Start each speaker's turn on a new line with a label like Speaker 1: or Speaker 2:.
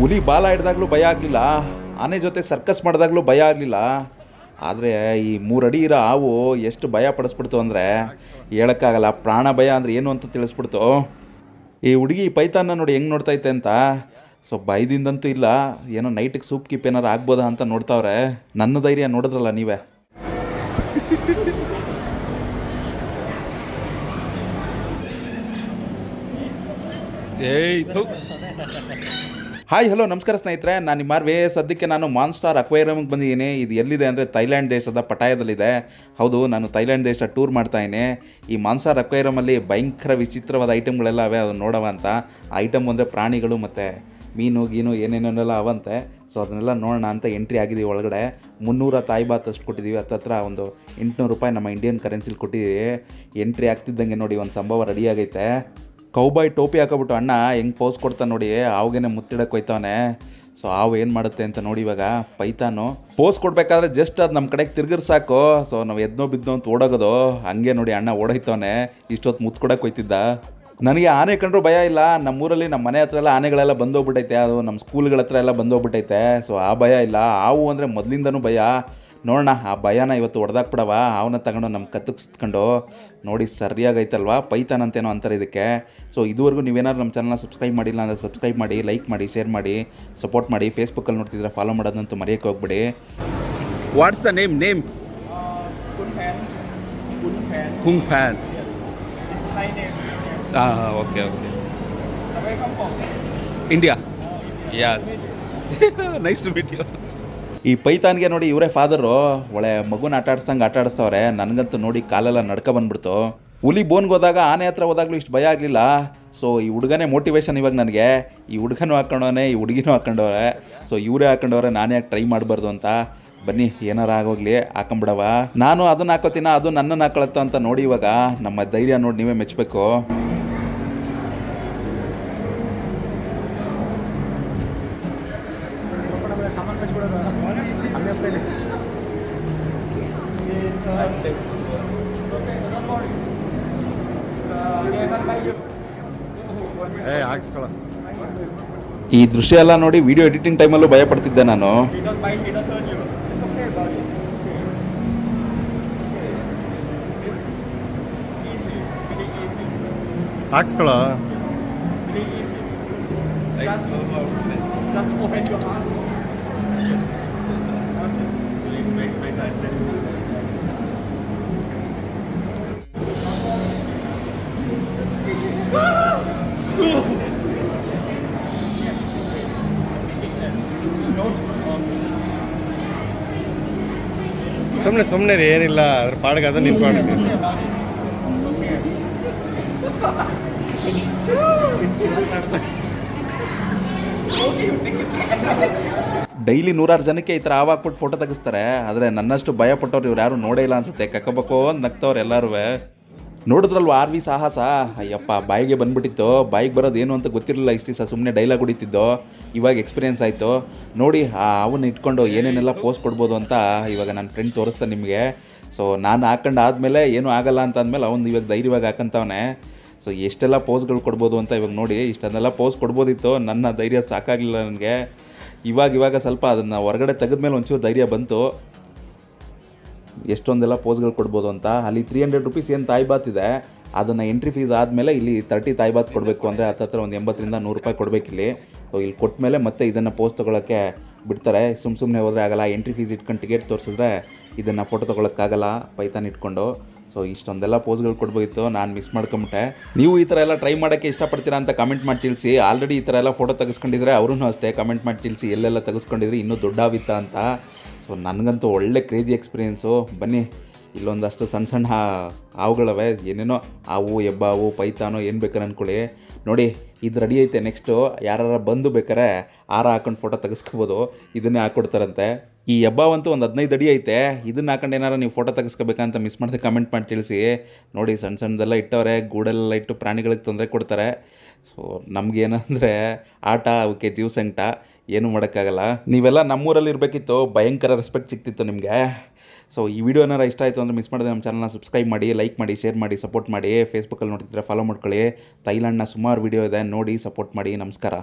Speaker 1: ಹುಲಿ ಬಾಲ ಹಿಡ್ದಾಗ್ಲೂ ಭಯ ಆಗಲಿಲ್ಲ, ಆನೆ ಜೊತೆ ಸರ್ಕಸ್ ಮಾಡಿದಾಗ್ಲೂ ಭಯ ಆಗಲಿಲ್ಲ. ಆದರೆ ಈ ಮೂರಡಿ ಇರೋ ಹಾವು ಎಷ್ಟು ಭಯ ಪಡಿಸ್ಬಿಡ್ತು ಅಂದರೆ ಹೇಳೋಕ್ಕಾಗಲ್ಲ. ಪ್ರಾಣ ಭಯ ಅಂದರೆ ಏನು ಅಂತ ತಿಳಿಸ್ಬಿಡ್ತು. ಈ ಹುಡುಗಿ ಪೈತಾನ ನೋಡಿ ಹೆಂಗೆ ನೋಡ್ತಾ ಐತೆ ಅಂತ. ಸೊ ಭಯದಿಂದಂತೂ ಇಲ್ಲ, ಏನೋ ನೈಟಿಗೆ ಸೂಪ್ ಕೀಪ್ ಏನಾರು ಆಗ್ಬೋದಾ ಅಂತ ನೋಡ್ತಾವ್ರೆ. ನನ್ನ ಧೈರ್ಯ ನೋಡಿದ್ರಲ್ಲ ನೀವೇ.
Speaker 2: ಏಯ್
Speaker 1: ಹಾಯ್ ಹಲೋ ನಮಸ್ಕಾರ ಸ್ನೇಹಿತರೆ. ನಾನು ನಿಮ್ಮ ಮಾರ್ವೇ ಸದ್ಯಕ್ಕೆ ನಾನು ಮಾನ್ಸ್ಟಾರ್ ಅಕ್ವೇರಿಯಮ್ಗೆ ಬಂದಿದ್ದೀನಿ. ಇದು ಎಲ್ಲಿದೆ ಅಂದರೆ ಥೈಲ್ಯಾಂಡ್ ದೇಶದ ಪಟಾಯದಲ್ಲಿದೆ. ಹೌದು, ನಾನು ಥೈಲ್ಯಾಂಡ್ ದೇಶ ಟೂರ್ ಮಾಡ್ತಾಯಿದ್ದೀನಿ ಈ ಮಾನ್ಸ್ಟಾರ್ ಅಕ್ವೇರಿಯಮಲ್ಲಿ ಭಯಂಕರ ವಿಚಿತ್ರವಾದ ಐಟಮ್ಗಳೆಲ್ಲ ಅವೆ ಅದನ್ನು ನೋಡವ ಅಂತ. ಐಟಮ್ ಒಂದೇ ಪ್ರಾಣಿಗಳು ಮತ್ತು ಮೀನು, ಗೀನು ಏನೇನೆಲ್ಲ ಅವಂತೆ. ಸೊ ಅದನ್ನೆಲ್ಲ ನೋಡೋಣ ಅಂತ ಎಂಟ್ರಿ ಆಗಿದ್ದೀವಿ ಒಳಗಡೆ. ಮುನ್ನೂರ ತಾಯಿ ಬಾತ್ ಅಷ್ಟು ಕೊಟ್ಟಿದ್ದೀವಿ. ಹತ್ತತ್ರ ಒಂದು ಎಂಟುನೂರು ರೂಪಾಯಿ ನಮ್ಮ ಇಂಡಿಯನ್ ಕರೆನ್ಸಿಲಿ ಕೊಟ್ಟಿದ್ದೀವಿ. ಎಂಟ್ರಿ ಆಗ್ತಿದ್ದಂಗೆ ನೋಡಿ, ಒಂದು ಸಂಭವ ರೆಡಿ ಆಗೈತೆ. ಕೌಬಾಯ್ ಟೋಪಿ ಹಾಕೋಬಿಟ್ಟು ಅಣ್ಣ ಹೆಂಗೆ ಪೋಸ್ ಕೊಡ್ತಾನೆ ನೋಡಿ ಆವಾಗೇನೆ ಮುತ್ತಿಡಕ್ಕೆ ಹೋಯ್ತವನೆ. ಸೊ ಹಾವು ಏನು ಮಾಡುತ್ತೆ ಅಂತ ನೋಡಿ ಇವಾಗ ಪೈತಾನು. ಪೋಸ್ ಕೊಡಬೇಕಾದ್ರೆ ಜಸ್ಟ್ ಅದು ನಮ್ಮ ಕಡೆಗೆ ತಿರ್ಗಿರ್ ಸಾಕು. ಸೊ ನಾವು ಎದ್ನೋ ಬಿದ್ದೋ ಅಂತ ಓಡೋಗೋದು. ಹಂಗೆ ನೋಡಿ ಅಣ್ಣ ಓಡೋಯ್ತವನೆ. ಇಷ್ಟೊತ್ತು ಮುತ್ಕೊಡಕ್ಕೆ ಹೋಯ್ತಿದ್ದ. ನನಗೆ ಆನೆ ಕಂಡ್ರೂ ಭಯ ಇಲ್ಲ. ನಮ್ಮೂರಲ್ಲಿ ನಮ್ಮ ಮನೆ ಹತ್ರ ಎಲ್ಲ ಆನೆಗಳೆಲ್ಲ ಬಂದೋಗ್ಬಿಟ್ಟೈತೆ ಅದು ನಮ್ಮ ಸ್ಕೂಲ್ಗಳ ಹತ್ರ ಎಲ್ಲ ಬಂದೋಗ್ಬಿಟ್ಟೈತೆ ಸೊ ಆ ಭಯ ಇಲ್ಲ. ಆವು ಅಂದರೆ ಮೊದಲಿಂದನೂ ಭಯ. ನೋಡೋಣ ಆ ಭಯನ ಇವತ್ತು ಹೊಡೆದಾಕ್ಬಿಡವ ಅವನ್ನ ತಗೊಂಡು ನಮ್ಮ ಕತ್ತಕ್ಕೆ ಸುತ್ಕೊಂಡು. ನೋಡಿ ಸರಿಯಾಗೈತಲ್ವಾ ಪೈತಾನ್ ಅಂತೇನೋ ಅಂತಾರೆ ಇದಕ್ಕೆ. ಸೊ ಇದುವರೆಗೂ ನೀವೇನಾದ್ರು ನಮ್ಮ ಚಾನಲ್ನ ಸಬ್ಸ್ಕ್ರೈಬ್ ಮಾಡಿಲ್ಲ ಅಂದರೆ ಸಬ್ಸ್ಕ್ರೈಬ್ ಮಾಡಿ ಲೈಕ್ ಮಾಡಿ ಶೇರ್ ಮಾಡಿ ಸಪೋರ್ಟ್ ಮಾಡಿ. ಫೇಸ್ಬುಕ್ಕಲ್ಲಿ ನೋಡ್ತಿದ್ರೆ ಫಾಲೋ ಮಾಡೋದಂತೂ ಮರೆಯೋಕ್ಕೆ ಹೋಗ್ಬಿಡಿ.
Speaker 2: What's the name name. Huang ಫ್ಯಾನ್
Speaker 3: It's Thai
Speaker 2: ಹಾಂ ಹಾಂ okay okay? India yes nice to meet you
Speaker 1: ಈ ಪೈತಾನ್ಗೆ ನೋಡಿ ಇವರೇ ಫಾದರು. ಒಳ್ಳೆ ಮಗುನ ಆಟ ಆಡಿಸ್ದಂಗೆ ಆಟ ಆಡಿಸ್ತವ್ರೆ ನನಗಂತೂ ನೋಡಿ ಕಾಲೆಲ್ಲ ನಡ್ಕ ಬಂದ್ಬಿಡ್ತು. ಹುಲಿ ಬೋನ್ಗೆ ಹೋದಾಗ ಆನೆ ಹತ್ರ ಹೋದಾಗಲೂ ಇಷ್ಟು ಭಯ ಆಗಲಿಲ್ಲ. ಸೊ ಈ ಹುಡುಗನೇ ಮೋಟಿವೇಶನ್ ಇವಾಗ ನನಗೆ. ಈ ಹುಡುಗನೂ ಹಾಕೊಂಡವನೆ, ಈ ಹುಡುಗಿನೂ ಹಾಕೊಂಡವ್ರೆ. ಸೊ ಇವರೇ ಹಾಕೊಂಡವ್ರೆ, ನಾನೇ ಯಾಕೆ ಟ್ರೈ ಮಾಡಬಾರ್ದು ಅಂತ. ಬನ್ನಿ, ಏನಾರ ಆಗೋಗ್ಲಿ, ಹಾಕೊಂಬಿಡವ. ನಾನು ಅದನ್ನ ಹಾಕೋತೀನ, ಅದು ನನ್ನನ್ನು ಹಾಕೊಳತ್ತ ಅಂತ ನೋಡಿ ಇವಾಗ ನಮ್ಮ ಧೈರ್ಯ ನೋಡಿ ನೀವೇ ಮೆಚ್ಚಬೇಕು
Speaker 2: ಹಾಕ್ಸ್ಕೊಳ.
Speaker 1: ಈ ದೃಶ್ಯ ಎಲ್ಲ ನೋಡಿ ವಿಡಿಯೋ ಎಡಿಟಿಂಗ್ ಟೈಮಲ್ಲೂ ಭಯ ಪಡ್ತಿದ್ದೆ ನಾನು.
Speaker 3: He
Speaker 2: ಸುಮ್ಮನೆ ಸುಮ್ಮನೆ ರೀ ಏನಿಲ್ಲ ಅದ್ರ ಪಾಡ್ಗೆ ಅದು ನಿನ್ ಪಾಡಿಗೆ
Speaker 1: ಡೈಲಿ ನೂರಾರು ಜನಕ್ಕೆ ಈ ಥರ ಆವಾಗ್ಬಿಟ್ಟು ಫೋಟೋ ತೆಗಿಸ್ತಾರೆ. ಆದರೆ ನನ್ನಷ್ಟು ಭಯ ಪಟ್ಟವ್ರು ಇವ್ರು ಯಾರು ನೋಡೇ ಇಲ್ಲ ಅನ್ಸುತ್ತೆ. ಕಕ್ಕಬಕ್ಕೋ ಅಂತ ನಗ್ತವ್ರು ಎಲ್ಲರೂ ನೋಡಿದ್ರಲ್ವ ಆರ್ ವಿ ಸಾಹಸ? ಅಯ್ಯಪ್ಪ, ಬಾಯಿಗೆ ಬಂದ್ಬಿಟ್ಟಿತ್ತು. ಬಾಯಿಗೆ ಬರೋದು ಏನು ಅಂತ ಗೊತ್ತಿರಲಿಲ್ಲ ಇಷ್ಟು ದಿವಸ ಸುಮ್ಮನೆ ಡೈಲಾಗ್ ಹೊಡಿತಿದ್ದೋ? ಇವಾಗ ಎಕ್ಸ್ಪೀರಿಯನ್ಸ್ ಆಯಿತು. ನೋಡಿ ಅವನ್ನ ಇಟ್ಕೊಂಡು ಏನೇನೆಲ್ಲ ಪೋಸ್ಟ್ ಕೊಡ್ಬೋದು ಅಂತ ಇವಾಗ ನನ್ನ ಫ್ರೆಂಡ್ ತೋರಿಸ್ತಾನೆ ನಿಮಗೆ. ಸೊ ನಾನು ಹಾಕೊಂಡು ಆದಮೇಲೆ ಏನೂ ಆಗಲ್ಲ ಅಂತ ಅಂದಮೇಲೆ ಅವ್ನು ಇವಾಗ ಧೈರ್ಯವಾಗಿ ಹಾಕಂತವನೆ. ಸೊ ಎಷ್ಟೆಲ್ಲ ಪೋಸ್ಗಳು ಕೊಡ್ಬೋದು ಅಂತ ಇವಾಗ ನೋಡಿ, ಇಷ್ಟನ್ನೆಲ್ಲ ಪೋಸ್ ಕೊಡ್ಬೋದಿತ್ತು. ನನ್ನ ಧೈರ್ಯ ಸಾಕಾಗಲಿಲ್ಲ ನನಗೆ. ಇವಾಗ ಇವಾಗ ಸ್ವಲ್ಪ ಅದನ್ನು ಹೊರಗಡೆ ತೆಗೆದ್ಮೇಲೆ ಒಂಚೂರು ಧೈರ್ಯ ಬಂತು. ಎಷ್ಟೊಂದೆಲ್ಲ ಪೋಸ್ಗಳು ಕೊಡ್ಬೋದು ಅಂತ. ಅಲ್ಲಿ ತ್ರೀ ಹಂಡ್ರೆಡ್ ರುಪೀಸ್ ಏನು ತಾಯಿ ಇದೆ, ಅದನ್ನು ಎಂಟ್ರಿ ಫೀಸ್ ಆದಮೇಲೆ ಇಲ್ಲಿ ತರ್ಟಿ ತಾಯಿ ಬಾತ್ ಕೊಡಬೇಕು ಅಂದರೆ ಹತ್ತತ್ರ ಒಂದು ಎಂಬತ್ತರಿಂದ ನೂರು ರೂಪಾಯಿ ಕೊಡಬೇಕಿಲ್ಲಿ ಸೊ ಇಲ್ಲಿ ಕೊಟ್ಟ ಮೇಲೆ ಮತ್ತೆ ಇದನ್ನು ಪೋಸ್ ತೊಗೊಳಕ್ಕೆ ಬಿಡ್ತಾರೆ. ಸುಮ್ಮ ಸುಮ್ಮನೆ ಹೋದರೆ ಆಗಲ್ಲ. ಎಂಟ್ರಿ ಫೀಸ್ ಇಟ್ಕೊಂಡು ಟಿಕೆಟ್ ತೋರಿಸಿದ್ರೆ ಇದನ್ನು ಫೋಟೋ ತೊಗೊಳಕ್ಕಾಗಲ್ಲ. ಪೈತಾನ್ ಇಟ್ಕೊಂಡು. ಸೊ ಇಷ್ಟೊಂದೆಲ್ಲ ಪೋಸ್ಗಳು ಕೊಡ್ಬೋದಿತ್ತು, ನಾನು ಮಿಸ್ ಮಾಡ್ಕೊಂಬಿಟ್ಟೆ. ನೀವು ಈ ಥರ ಎಲ್ಲ ಟ್ರೈ ಮಾಡೋಕ್ಕೆ ಇಷ್ಟಪಡ್ತೀರಾ ಅಂತ ಕಮೆಂಟ್ ಮಾಡಿ ತಿಳಿಸಿ. ಆಲ್ರೆಡಿ ಈ ಥರ ಎಲ್ಲ ಫೋಟೋ ತೆಗೆಸ್ಕೊಂಡಿದ್ರೆ ಅವ್ರೂ ಅಷ್ಟೇ ಕಮೆಂಟ್ ಮಾಡಿ ತಿಳಿಸಿ, ಎಲ್ಲೆಲ್ಲ ತೆಗೆಸ್ಕೊಂಡಿದ್ರೆ, ಇನ್ನೂ ದೊಡ್ಡಾವಿತ್ತ ಅಂತ. ಸೊ ನನಗಂತೂ ಒಳ್ಳೆ ಕ್ರೇಜಿ ಎಕ್ಸ್ಪೀರಿಯೆನ್ಸು ಬನ್ನಿ, ಇಲ್ಲೊಂದಷ್ಟು ಸಣ್ಣ ಸಣ್ಣ ಹಾವುಗಳವೆ, ಏನೇನೋ ಹಾವು, ಹೆಬ್ಬಾವು, ಪೈತಾನೋ, ಏನು ಬೇಕಾರೆ ಅಂದ್ಕೊಳ್ಳಿ ನೋಡಿ, ಇದು ರೆಡಿ ಐತೆ ನೆಕ್ಸ್ಟು ಯಾರು ಬಂದು ಬೇಕಾರೆ ಹಾರ ಹಾಕೊಂಡು ಫೋಟೋ ತೆಗೆಸ್ಕೋಬೋದು. ಇದನ್ನೇ ಹಾಕ್ಕೊಡ್ತಾರಂತೆ ಈ ಹಬ್ಬವಂತೂ ಒಂದು ಹದಿನೈದು ಅಡಿ ಐತೆ. ಇದನ್ನ ಹಾಕೊಂಡು ಏನಾರು ನೀವು ಫೋಟೋ ತೆಗೆಸ್ಕೋಬೇಕಂತ ಮಿಸ್ ಮಾಡದೆ ಕಮೆಂಟ್ ಮಾಡಿ ತಿಳಿಸಿ. ನೋಡಿ ಸಣ್ಣ ಸಣ್ಣದೆಲ್ಲ ಇಟ್ಟವ್ರೆ, ಗೂಡೆಲ್ಲ ಇಟ್ಟು ಪ್ರಾಣಿಗಳಿಗೆ ತೊಂದರೆ ಕೊಡ್ತಾರೆ. ಸೊ ನಮಗೇನಂದರೆ ಆಟ ಅವಕ್ಕೆ ಜೀವಸಂಕಟ ಏನೂ ಮಾಡೋಕ್ಕಾಗಲ್ಲ. ನೀವೆಲ್ಲ ನಮ್ಮೂರಲ್ಲಿ ಇರಬೇಕಿತ್ತು, ಭಯಂಕರ ರೆಸ್ಪೆಕ್ಟ್ ಸಿಕ್ತಿತ್ತು ನಿಮಗೆ. ಸೊ ಈ ವಿಡಿಯೋ ಏನಾರು ಇಷ್ಟ ಆಯಿತು ಅಂದರೆ ಮಿಸ್ ಮಾಡಿದ್ರೆ ನಮ್ಮ ಚಾನಲ್ನ ಸಬ್ಸ್ಕ್ರೈಬ್ ಮಾಡಿ ಲೈಕ್ ಮಾಡಿ ಶೇರ್ ಮಾಡಿ ಸಪೋರ್ಟ್ ಮಾಡಿ. ಫೇಸ್ಬುಕ್ಕಲ್ಲಿ ನೋಡ್ತಿದ್ರೆ ಫಾಲೋ ಮಾಡ್ಕೊಳ್ಳಿ. ಥೈಲ್ಯಾಂಡ್ನ ಸುಮಾರು ವಿಡಿಯೋ ಇದೆ, ನೋಡಿ ಸಪೋರ್ಟ್ ಮಾಡಿ. ನಮಸ್ಕಾರ.